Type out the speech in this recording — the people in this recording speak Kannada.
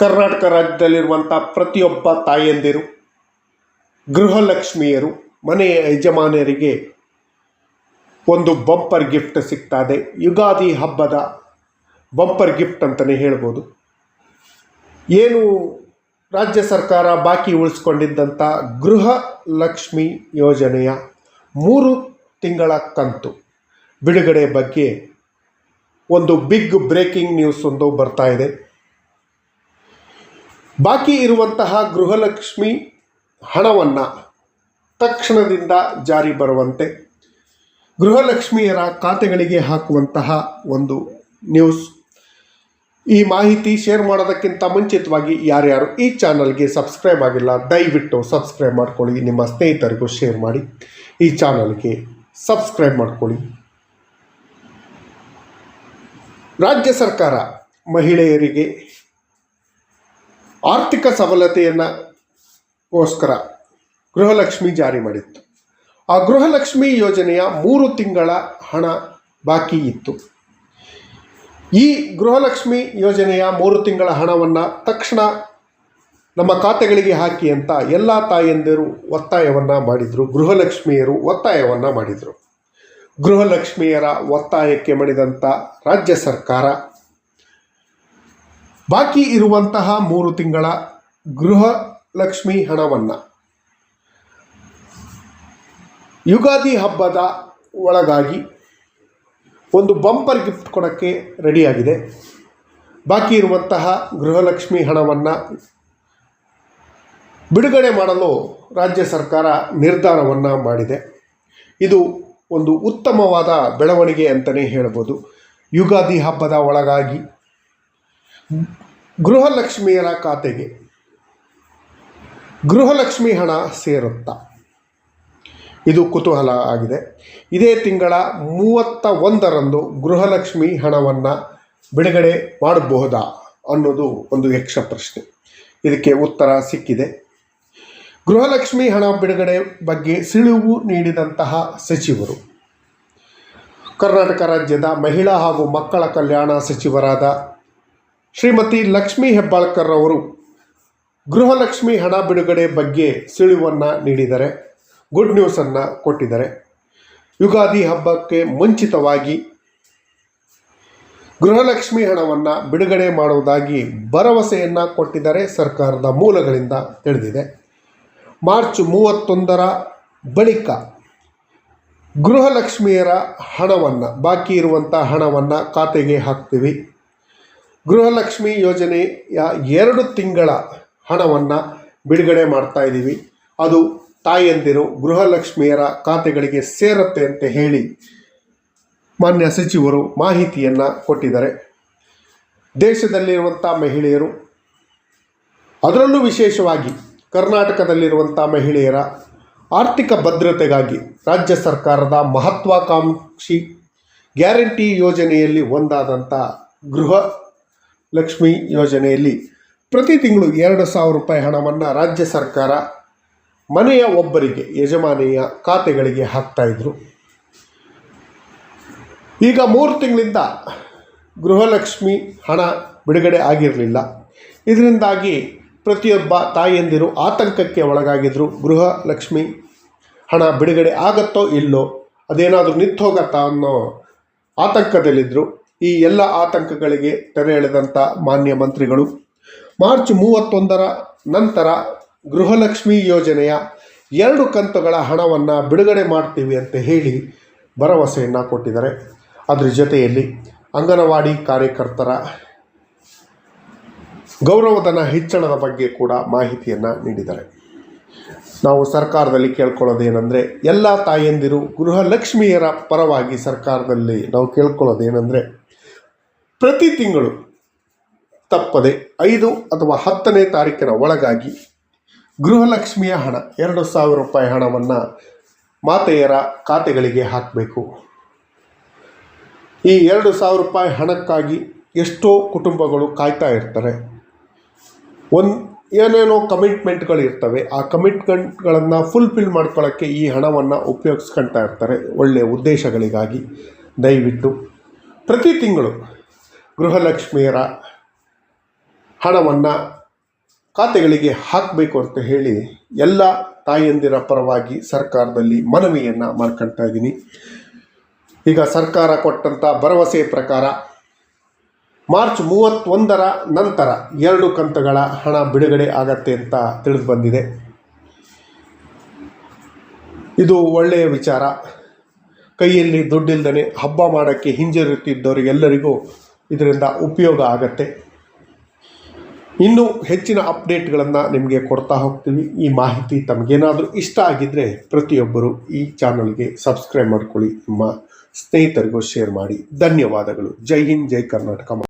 ಕರ್ನಾಟಕ ರಾಜ್ಯದಲ್ಲಿರುವಂಥ ಪ್ರತಿಯೊಬ್ಬ ತಾಯಂದಿರು, ಗೃಹಲಕ್ಷ್ಮಿಯರು, ಮನೆಯ ಯಜಮಾನರಿಗೆ ಒಂದು ಬಂಪರ್ ಗಿಫ್ಟ್ ಸಿಗ್ತಾ ಇದೆ ಯುಗಾದಿ ಹಬ್ಬದ ಬಂಪರ್ ಗಿಫ್ಟ್ ಅಂತಲೇ ಹೇಳ್ಬೋದು. ಏನು ರಾಜ್ಯ ಸರ್ಕಾರ ಬಾಕಿ ಉಳಿಸ್ಕೊಂಡಿದ್ದಂಥ ಗೃಹ ಲಕ್ಷ್ಮಿ ಯೋಜನೆಯ ಮೂರು ತಿಂಗಳ ಕಂತು ಬಿಡುಗಡೆ ಬಗ್ಗೆ ಒಂದು ಬಿಗ್ ಬ್ರೇಕಿಂಗ್ ನ್ಯೂಸ್ ಒಂದು ಬರ್ತಾ ಇದೆ. ಬಾಕಿ ಇರುವಂತಹ ಗೃಹಲಕ್ಷ್ಮಿ ಹಣವನ್ನು ತಕ್ಷಣದಿಂದ ಜಾರಿ ಬರುವಂತೆ ಗೃಹಲಕ್ಷ್ಮಿಯರ ಖಾತೆಗಳಿಗೆ ಹಾಕುವಂತಹ ಒಂದು ನ್ಯೂಸ್. ಈ ಮಾಹಿತಿ ಶೇರ್ ಮಾಡೋದಕ್ಕಿಂತ ಮುಂಚಿತವಾಗಿ ಯಾರ್ಯಾರು ಈ ಚಾನಲ್ಗೆ ಸಬ್ಸ್ಕ್ರೈಬ್ ಆಗಿಲ್ಲ, ದಯವಿಟ್ಟು ಸಬ್ಸ್ಕ್ರೈಬ್ ಮಾಡ್ಕೊಳ್ಳಿ. ನಿಮ್ಮ ಸ್ನೇಹಿತರಿಗೂ ಶೇರ್ ಮಾಡಿ. ಈ ಚಾನಲ್ಗೆ ಸಬ್ಸ್ಕ್ರೈಬ್ ಮಾಡ್ಕೊಳ್ಳಿ. ರಾಜ್ಯ ಸರ್ಕಾರ ಮಹಿಳೆಯರಿಗೆ ಆರ್ಥಿಕ ಸಬಲತೆಯನ್ನು ಗೋಸ್ಕರ ಗೃಹಲಕ್ಷ್ಮಿ ಜಾರಿ ಮಾಡಿತ್ತು. ಆ ಗೃಹಲಕ್ಷ್ಮಿ ಯೋಜನೆಯ ಮೂರು ತಿಂಗಳ ಹಣ ಬಾಕಿ ಇತ್ತು. ಈ ಗೃಹಲಕ್ಷ್ಮಿ ಯೋಜನೆಯ ಮೂರು ತಿಂಗಳ ಹಣವನ್ನು ತಕ್ಷಣ ನಮ್ಮ ಖಾತೆಗಳಿಗೆ ಹಾಕಿ ಅಂತ ಎಲ್ಲ ತಾಯಂದಿರು ಒತ್ತಾಯವನ್ನು ಮಾಡಿದರು. ಗೃಹಲಕ್ಷ್ಮಿಯರು ಒತ್ತಾಯವನ್ನು ಮಾಡಿದರು. ಗೃಹಲಕ್ಷ್ಮಿಯರ ಒತ್ತಾಯಕ್ಕೆ ಮಣಿದಂಥ ರಾಜ್ಯ ಸರ್ಕಾರ ಬಾಕಿ ಇರುವಂತಹ ಮೂರು ತಿಂಗಳ ಗೃಹಲಕ್ಷ್ಮಿ ಹಣವನ್ನು ಯುಗಾದಿ ಹಬ್ಬದ ಒಳಗಾಗಿ ಒಂದು ಬಂಪರ್ ಗಿಫ್ಟ್ ಕೊಡೋಕ್ಕೆ ರೆಡಿಯಾಗಿದೆ. ಬಾಕಿ ಇರುವಂತಹ ಗೃಹಲಕ್ಷ್ಮಿ ಹಣವನ್ನು ಬಿಡುಗಡೆ ಮಾಡಲು ರಾಜ್ಯ ಸರ್ಕಾರ ನಿರ್ಧಾರವನ್ನು ಮಾಡಿದೆ. ಇದು ಒಂದು ಉತ್ತಮವಾದ ಬೆಳವಣಿಗೆ ಅಂತಲೇ ಹೇಳ್ಬೋದು. ಯುಗಾದಿ ಹಬ್ಬದ ಒಳಗಾಗಿ ಗೃಹಲಕ್ಷ್ಮಿಯರ ಖಾತೆಗೆ ಗೃಹಲಕ್ಷ್ಮಿ ಹಣ ಸೇರುತ್ತಾ. ಇದು ಕುತೂಹಲ ಆಗಿದೆ. ಇದೇ ತಿಂಗಳ ಮೂವತ್ತ ಒಂದರಂದು ಗೃಹಲಕ್ಷ್ಮಿ ಹಣವನ್ನು ಬಿಡುಗಡೆ ಮಾಡಬಹುದಾ ಅನ್ನೋದು ಒಂದು ಯಕ್ಷ ಪ್ರಶ್ನೆ. ಇದಕ್ಕೆ ಉತ್ತರ ಸಿಕ್ಕಿದೆ. ಗೃಹಲಕ್ಷ್ಮಿ ಹಣ ಬಿಡುಗಡೆ ಬಗ್ಗೆ ಸಿಳುವು ನೀಡಿದಂತಹ ಸಚಿವರು, ಕರ್ನಾಟಕ ರಾಜ್ಯದ ಮಹಿಳಾ ಹಾಗೂ ಮಕ್ಕಳ ಕಲ್ಯಾಣ ಸಚಿವರಾದ ಶ್ರೀಮತಿ ಲಕ್ಷ್ಮೀ ಹೆಬ್ಬಾಳ್ಕರ್ ಅವರು ಗೃಹಲಕ್ಷ್ಮಿ ಹಣ ಬಿಡುಗಡೆ ಬಗ್ಗೆ ಸುಳಿವನ್ನು ನೀಡಿದ್ದಾರೆ ಗುಡ್ ನ್ಯೂಸನ್ನು ಕೊಟ್ಟಿದ್ದಾರೆ ಯುಗಾದಿ ಹಬ್ಬಕ್ಕೆ ಮುಂಚಿತವಾಗಿ ಗೃಹಲಕ್ಷ್ಮಿ ಹಣವನ್ನು ಬಿಡುಗಡೆ ಮಾಡುವುದಾಗಿ ಭರವಸೆಯನ್ನು ಕೊಟ್ಟಿದ್ದಾರೆ ಸರ್ಕಾರದ ಮೂಲಗಳಿಂದ ತಿಳಿದಿದೆ. ಮಾರ್ಚ್ ಮೂವತ್ತೊಂದರ ಬಳಿಕ ಗೃಹಲಕ್ಷ್ಮಿಯರ ಹಣವನ್ನು, ಬಾಕಿ ಇರುವಂಥ ಹಣವನ್ನು ಖಾತೆಗೆ ಹಾಕ್ತೀವಿ. ಗೃಹಲಕ್ಷ್ಮಿ ಯೋಜನೆಯ ಎರಡು ತಿಂಗಳ ಹಣವನ್ನು ಬಿಡುಗಡೆ ಮಾಡ್ತಾ ಇದ್ದೀವಿ ಅದು ತಾಯಂದಿರು ಗೃಹಲಕ್ಷ್ಮಿಯರ ಖಾತೆಗಳಿಗೆ ಸೇರುತ್ತೆ ಅಂತ ಹೇಳಿ ಮಾನ್ಯ ಸಚಿವರು ಮಾಹಿತಿಯನ್ನು ಕೊಟ್ಟಿದ್ದಾರೆ. ದೇಶದಲ್ಲಿರುವಂಥ ಮಹಿಳೆಯರು, ಅದರಲ್ಲೂ ವಿಶೇಷವಾಗಿ ಕರ್ನಾಟಕದಲ್ಲಿರುವಂಥ ಮಹಿಳೆಯರ ಆರ್ಥಿಕ ಭದ್ರತೆಗಾಗಿ ರಾಜ್ಯ ಸರ್ಕಾರದ ಮಹತ್ವಾಕಾಂಕ್ಷಿ ಗ್ಯಾರಂಟಿ ಯೋಜನೆಯಲ್ಲಿ ಒಂದಾದಂಥ ಗೃಹ ಲಕ್ಷ್ಮಿ ಯೋಜನೆಯಲ್ಲಿ ಪ್ರತಿ ತಿಂಗಳು ಎರಡು ಸಾವಿರ ರೂಪಾಯಿ ಹಣವನ್ನು ರಾಜ್ಯ ಸರ್ಕಾರ ಮನೆಯ ಒಬ್ಬರಿಗೆ, ಯಜಮಾನಿಯ ಖಾತೆಗಳಿಗೆ ಹಾಕ್ತಾಯಿದ್ರು ಈಗ ಮೂರು ತಿಂಗಳಿಂದ ಗೃಹಲಕ್ಷ್ಮಿ ಹಣ ಬಿಡುಗಡೆ ಆಗಿರಲಿಲ್ಲ. ಇದರಿಂದಾಗಿ ಪ್ರತಿಯೊಬ್ಬ ತಾಯಿಯಂದಿರು ಆತಂಕಕ್ಕೆ ಒಳಗಾಗಿದ್ದರು ಗೃಹಲಕ್ಷ್ಮಿ ಹಣ ಬಿಡುಗಡೆ ಆಗತ್ತೋ ಇಲ್ಲೋ, ಅದೇನಾದರೂ ನಿಂತು ಹೋಗತ್ತಾ ಅನ್ನೋ ಆತಂಕದಲ್ಲಿದ್ದರು ಈ ಎಲ್ಲ ಆತಂಕಗಳಿಗೆ ತೆರೆ ಎಳೆದಂಥ ಮಾನ್ಯ ಮಂತ್ರಿಗಳು. ಮಾರ್ಚ್ ಮೂವತ್ತೊಂದರ ನಂತರ ಗೃಹಲಕ್ಷ್ಮಿ ಯೋಜನೆಯ ಎರಡು ಕಂತುಗಳ ಹಣವನ್ನು ಬಿಡುಗಡೆ ಮಾಡ್ತೀವಿ ಅಂತ ಹೇಳಿ ಭರವಸೆಯನ್ನು ಕೊಟ್ಟಿದ್ದಾರೆ. ಅದರ ಜೊತೆಯಲ್ಲಿ ಅಂಗನವಾಡಿ ಕಾರ್ಯಕರ್ತರ ಗೌರವಧನ ಹೆಚ್ಚಳದ ಬಗ್ಗೆ ಕೂಡ ಮಾಹಿತಿಯನ್ನು ನೀಡಿದ್ದಾರೆ. ನಾವು ಸರ್ಕಾರದಲ್ಲಿ ಕೇಳ್ಕೊಳ್ಳೋದೇನೆಂದರೆ ಎಲ್ಲ ತಾಯಂದಿರು ಗೃಹಲಕ್ಷ್ಮಿಯರ ಪರವಾಗಿ ಸರ್ಕಾರದಲ್ಲಿ ನಾವು ಕೇಳ್ಕೊಳ್ಳೋದೇನೆಂದರೆ ಪ್ರತಿ ತಿಂಗಳು ತಪ್ಪದೆ ಐದು ಅಥವಾ ಹತ್ತನೇ ತಾರೀಕಿನ ಒಳಗಾಗಿ ಗೃಹಲಕ್ಷ್ಮಿಯ ಹಣ, ಎರಡು ಸಾವಿರ ರೂಪಾಯಿ ಹಣವನ್ನು ಮಾತೆಯರ ಖಾತೆಗಳಿಗೆ ಹಾಕಬೇಕು. ಈ ಎರಡು ಸಾವಿರ ರೂಪಾಯಿ ಹಣಕ್ಕಾಗಿ ಎಷ್ಟೋ ಕುಟುಂಬಗಳು ಕಾಯ್ತಾ ಇರ್ತಾರೆ. ಒಂದು ಏನೇನೋ ಕಮಿಟ್ಮೆಂಟ್ಗಳು ಇರ್ತವೆ, ಆ ಕಮಿಟ್ಮೆಂಟ್ಗಳನ್ನು ಫುಲ್ಫಿಲ್ ಮಾಡ್ಕೊಳ್ಳೋಕ್ಕೆ ಈ ಹಣವನ್ನು ಉಪಯೋಗಿಸ್ಕೊಳ್ತಾ ಇರ್ತಾರೆ ಒಳ್ಳೆಯ ಉದ್ದೇಶಗಳಿಗಾಗಿ. ದಯವಿಟ್ಟು ಪ್ರತಿ ತಿಂಗಳು ಗೃಹಲಕ್ಷ್ಮಿಯರ ಹಣವನ್ನು ಖಾತೆಗಳಿಗೆ ಹಾಕಬೇಕು ಅಂತ ಹೇಳಿ ಎಲ್ಲ ತಾಯಂದಿರ ಪರವಾಗಿ ಸರ್ಕಾರದಲ್ಲಿ ಮನವಿಯನ್ನು ಮಾಡ್ಕೊಳ್ತಾ ಇದ್ದೀನಿ. ಈಗ ಸರ್ಕಾರ ಕೊಟ್ಟಂಥ ಭರವಸೆ ಪ್ರಕಾರ ಮಾರ್ಚ್ ಮೂವತ್ತೊಂದರ ನಂತರ ಎರಡು ಕಂತುಗಳ ಹಣ ಬಿಡುಗಡೆ ಆಗತ್ತೆ ಅಂತ ತಿಳಿದು ಬಂದಿದೆ. ಇದು ಒಳ್ಳೆಯ ವಿಚಾರ. ಕೈಯಲ್ಲಿ ದುಡ್ಡಿಲ್ದೇ ಹಬ್ಬ ಮಾಡೋಕ್ಕೆ ಹಿಂಜರಿಯುತ್ತಿದ್ದವರಿಗೆಲ್ಲರಿಗೂ ಇದರಿಂದ ಉಪಯೋಗ ಆಗತ್ತೆ. ಇನ್ನೂ ಹೆಚ್ಚಿನ ಅಪ್ಡೇಟ್ಗಳನ್ನು ನಿಮಗೆ ಕೊಡ್ತಾ ಹೋಗ್ತೀವಿ ಈ ಮಾಹಿತಿ ತಮಗೇನಾದರೂ ಇಷ್ಟ ಆಗಿದ್ದರೆ ಪ್ರತಿಯೊಬ್ಬರು ಈ ಚಾನಲ್ಗೆ ಸಬ್ಸ್ಕ್ರೈಬ್ ಮಾಡ್ಕೊಳ್ಳಿ. ನಿಮ್ಮ ಸ್ನೇಹಿತರಿಗೂ ಶೇರ್ ಮಾಡಿ. ಧನ್ಯವಾದಗಳು. ಜೈ ಹಿಂದ್, ಜೈ ಕರ್ನಾಟಕ.